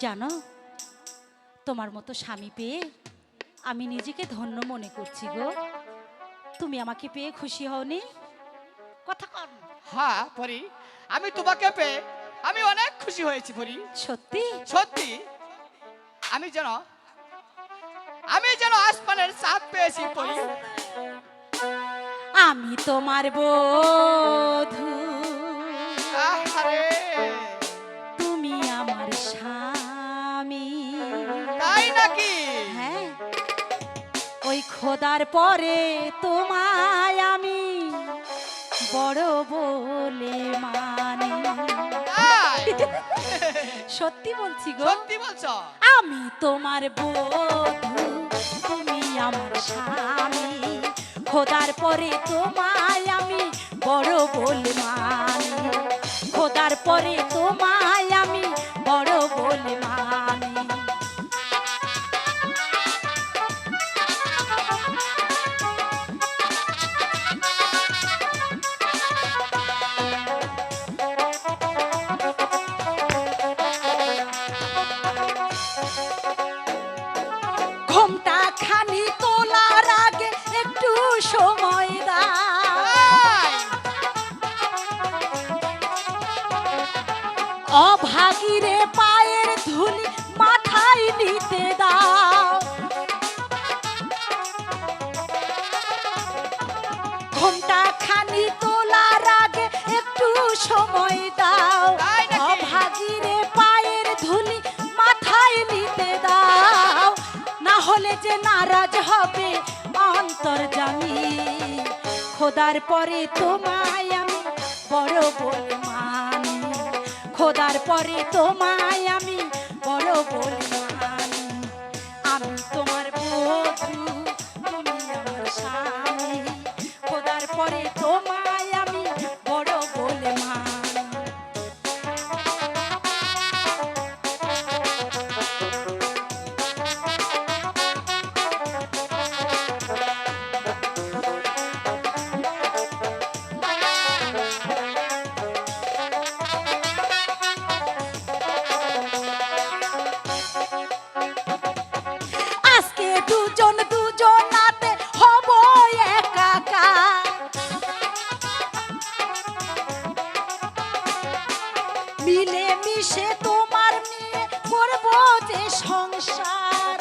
জানো তোমার মতো স্বামী পেয়ে আমি নিজেকে ধন্য মনে করছি গো। তুমি আমাকে পেয়ে খুশি হওনি? কথা কর। হ্যাঁ পরি আমি তোমাকে পেয়ে আমি অনেক খুশি হয়েছি পরি। সত্যি? সত্যি। আমি যেন আমি যেন আসমানের চাঁদ পেয়েছি পরি। আমি তোমার বধূ। তাই নাকি? হ্যাঁ। ওই খোদার পরে তোমায় আমি বড় বলে মানি। সত্যি বলছি গো। সত্যি বলছো? আমি তোমার বধূ তুমি আমার স্বামী। খোদার পরে তোমায় আমি বড় বলে মানি। খোদার পরে তোমায় ঘোমটা খানি তোলার আগে একটু সময় দাও? অভাগীরে পায়ের ধুলি মাথায় নিতে দাও। না হলে যে নারাজ হবে অন্তর অন্তর্জামী খোদার পরে তোমায় আমি বড় বলে মানি। খোদার পরে তোমায় আমি বড় বলে মিশে তোমার নিয়ে করব যে সংসার।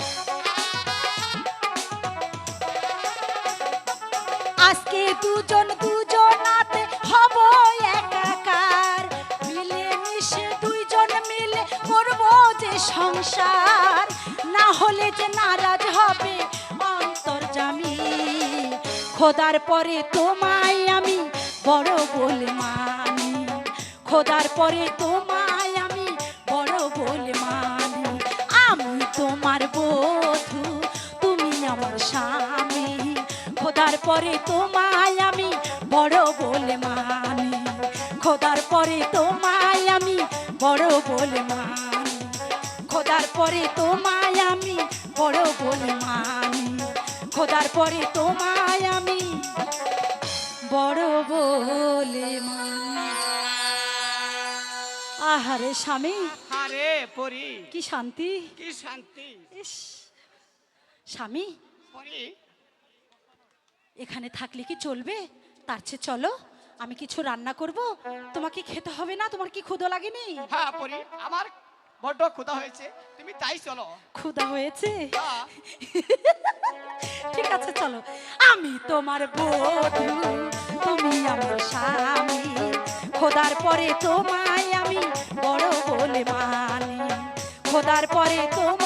আজকে দুজন দুজনাতে হব একাকার। মিলে মিশে দুইজন মিলে করব যে সংসার। না হলে যে নারাজ হবে অন্তর্জামী খোদার পরে তোমায় আমি বড় বলে মানি। খোদার পরে তোমায় তোমার বধূ, তুমি আমার স্বামী। খোদার পরে তোমায় আমি বড় বলে মানি। খোদার পরে তোমায় আমি বড় বলে মানি। খোদার পরে তোমায় আমি বড় বলে মানি। খোদার পরে তোমায় আমি বড় বলে মানি। আহারে স্বামী আরে পরি। কি শান্তি? কি শান্তি? ইস স্বামী পরি। এখানে থাকলে কি চলবে? তার চেয়ে চলো আমি কিছু রান্না করব। তোমাকে খেতে হবে না? তোমার কি ক্ষুধা লাগেনি? হ্যাঁ পরি। আমার বড্ড ক্ষুধা হয়েছে। তুমি তাই চলো। ক্ষুধা হয়েছে? হ্যাঁ, ঠিক আছে চলো। আমি তোমার বধূ তুমি আমার স্বামী। খোদার পরে তোমায় আমি বড় বলে মানি খোদার পরে বলে